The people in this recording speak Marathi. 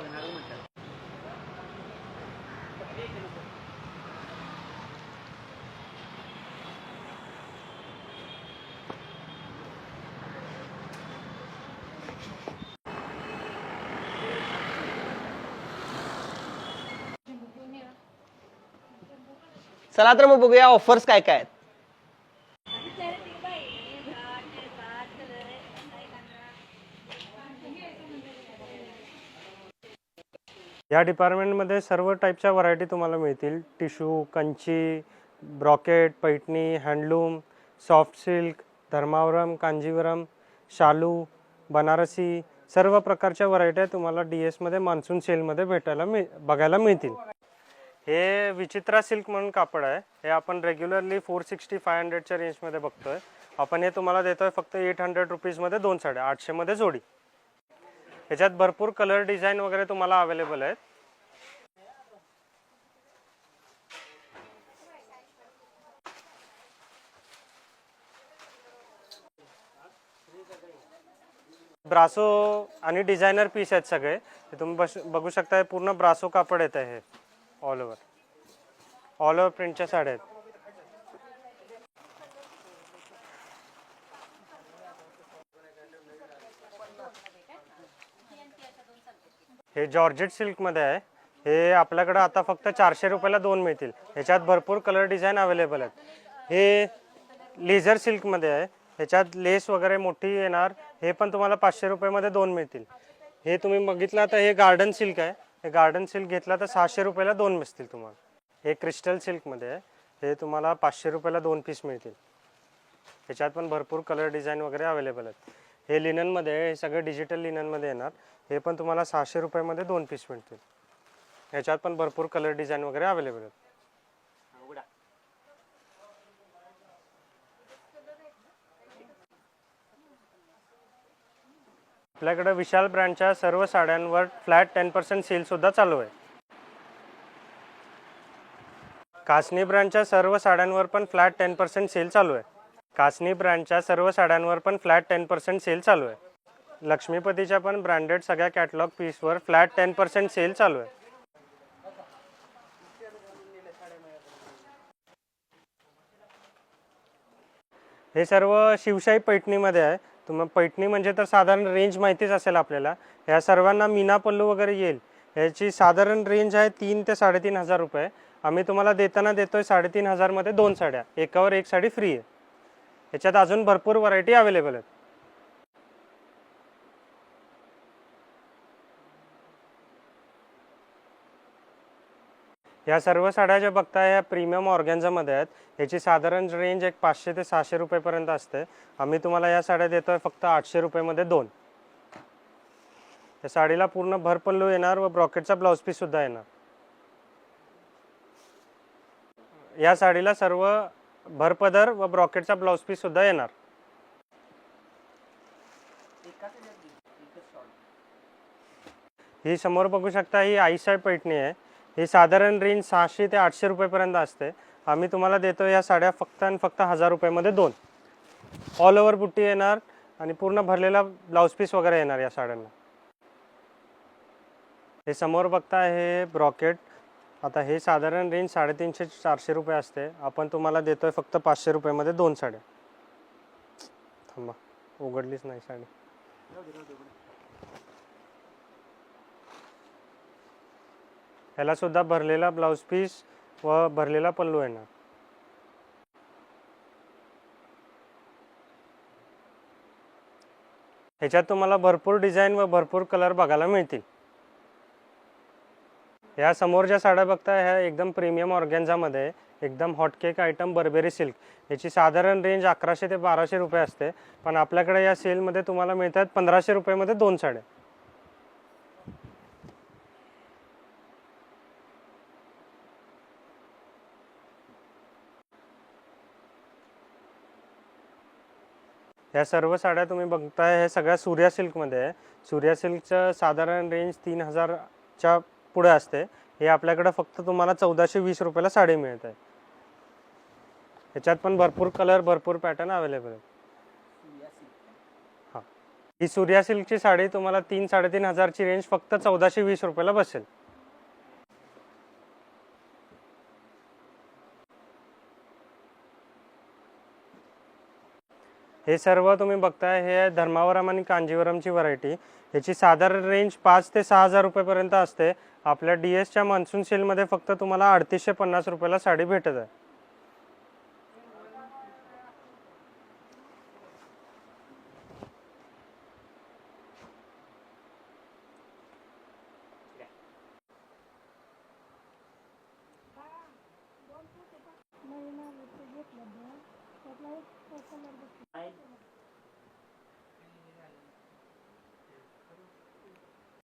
बघणार म्हटलं चला तर मग बघूया ऑफर्स काय काय आहेत. या डिपार्टमेंटमध्ये सर्व टाईपच्या व्हरायटी तुम्हाला मिळतील. Tissue Kanchi brocade Paithani handloom soft silk Dharmavaram Kanjeevaram शालू बनारसी सर्व प्रकारच्या व्हरायट्या तुम्हाला डी एसमध्ये मान्सून सेलमध्ये भेटायला मिळ बघायला मिळतील. हे विचित्रा सिल्क म्हणून कापड आहे. हे आपण रेग्युलरली फोर सिक्स्टी फाय हंड्रेडच्या रेंजमध्ये बघतोय. आपण हे तुम्हाला देतोय फक्त एट हंड्रेड रुपीजमध्ये दोन साड्या आठशेमध्ये जोडी. याच्यात भरपूर कलर डिझाईन वगैरे तुम्हाला अवेलेबल आहेत. ब्रासो आणि डिझायनर पीस आहेत सगळे. हे तुम्ही बस बघू शकता पूर्ण ब्रासो कापड येत आहे ऑल ओव्हर ऑल ओव्हर प्रिंटच्या साड्या आहेत. हे जॉर्जेट सिल्कमध्ये आहे. हे आपल्याकडं आता फक्त चारशे रुपयाला दोन मिळतील. ह्याच्यात भरपूर कलर डिझाईन अवेलेबल आहेत. हे लेझर सिल्कमध्ये आहे. ह्याच्यात लेस वगैरे मोठी येणार. हे पण तुम्हाला पाचशे रुपयामध्ये दोन मिळतील. हे तुम्ही बघितलं तर हे गार्डन सिल्क आहे. हे गार्डन सिल्क घेतला तर सहाशे रुपयाला दोन मिळतील तुम्हाला. हे क्रिस्टल सिल्कमध्ये आहे. हे तुम्हाला पाचशे रुपयाला दोन पीस मिळतील. ह्याच्यात पण भरपूर कलर डिझाईन वगैरे अवेलेबल आहेत. हे लिननमध्ये आहे, हे सगळे डिजिटल लिननमध्ये येणार. हे पण तुम्हाला सहाशे रुपयामध्ये दोन पीस मिळतील. ह्याच्यात पण भरपूर कलर डिझाईन वगैरे अवेलेबल आहेत. आपल्याकडे विशाल ब्रँडच्या सर्व साड्यांवर फ्लॅट टेन पर्सेंट सेलसुद्धा चालू आहे. कासनी ब्रँडच्या सर्व साड्यांवर पण फ्लॅट टेन पर्सेंट सेल चालू आहे. कासनी ब्रँडच्या सर्व साड्यांवर पण फ्लॅट टेन पर्सेंट सेल चालू आहे. लक्ष्मीपतीच्या पण ब्रँडेड सगळ्या कॅटलॉग पीसवर फ्लॅट टेन पर्सेंट सेल चालू आहे. हे सर्व शिवशाही पैठणीमध्ये आहे. तुम्हाला पैठणी म्हणजे तर साधारण रेंज माहितीच असेल आपल्याला. ह्या सर्वांना मीना पल्लू वगैरे येईल. ह्याची साधारण रेंज आहे तीन ते साडेतीन हजार रुपये. आम्ही तुम्हाला देताना देतोय साडेतीन हजारमध्ये दोन साड्या. एकावर एक साडी फ्री आहे. ह्याच्यात अजून भरपूर व्हरायटी अवेलेबल आहेत. या सर्व साड्या ज्या बघताय ह्या प्रीमियम ऑर्गॅन्झामध्ये आहेत ह्याची साधारण रेंज एक पाचशे ते सहाशे रुपयेपर्यंत असते. आम्ही तुम्हाला या साड्या देतोय फक्त आठशे रुपयेमध्ये दोन. या साडीला पूर्ण भरपल्लू येणार व ब्रॉकेटचा ब्लाऊज पीस सुद्धा येणार. या साडीला सर्व भरपदर व ब्रॉकेटचा ब्लाऊज पीस सुद्धा येणार. ही समोर बघू शकता ही आईसाई पैठणी आहे. ही साधारण रेंज सहाशे ते आठशे रुपयेपर्यंत असते. आम्ही तुम्हाला देतो या साड्या फक्त आणि फक्त हजार रुपयामध्ये दोन. ऑल ओव्हर बुट्टी येणार आणि पूर्ण भरलेला ब्लाऊज पीस वगैरे येणार या साड्यांना. हे समोर बघता हे ब्रॉकेट. आता हे साधारण रेंज साडेतीनशे चारशे रुपये असते. आपण तुम्हाला देतोय फक्त पाचशे रुपयामध्ये दोन साड्या. थांबा उघडलीच नाही साडी. ह्याला सुद्धा भरलेला ब्लाऊज पीस व भरलेला पल्लू येणार ह्याच्यात तुम्हाला भरपूर डिझाईन व भरपूर कलर बघायला मिळतील. ह्या समोर ज्या साड्या बघताय ह्या एकदम प्रीमियम ऑर्गॅन्झामध्ये एकदम हॉटकेक आयटम बर्बेरी सिल्क याची साधारण रेंज अकराशे ते बाराशे रुपये असते. पण आपल्याकडे या सेलमध्ये तुम्हाला मिळतात पंधराशे रुपयामध्ये दोन साड्या. ह्या सर्व साड्या तुम्ही बघताय हे सगळ्या सूर्या सिल्कमध्ये आहे. सूर्या सिल्कचं साधारण रेंज तीन हजारच्या पुढे असते. हे आपल्याकडं फक्त तुम्हाला चौदाशे वीस रुपयाला साडी मिळत. आहे ह्याच्यात पण भरपूर कलर भरपूर पॅटर्न अवेलेबल आहेत. हां. हा. ही सूर्या सिल्कची साडी तुम्हाला तीन साडेतीन हजारची रेंज फक्त चौदाशे वीस रुपयाला बसेल. हे सर्व तुम्ही बघताय हे आहे धर्मावरम आणि कांजीवरमची व्हरायटी याची साधारण रेंज पाच ते सहा हजार रुपयेपर्यंत असते. आपल्या डी एसच्या मान्सून सेलमध्ये फक्त तुम्हाला अडतीसशे पन्नास रुपयाला साडी भेटत आहे.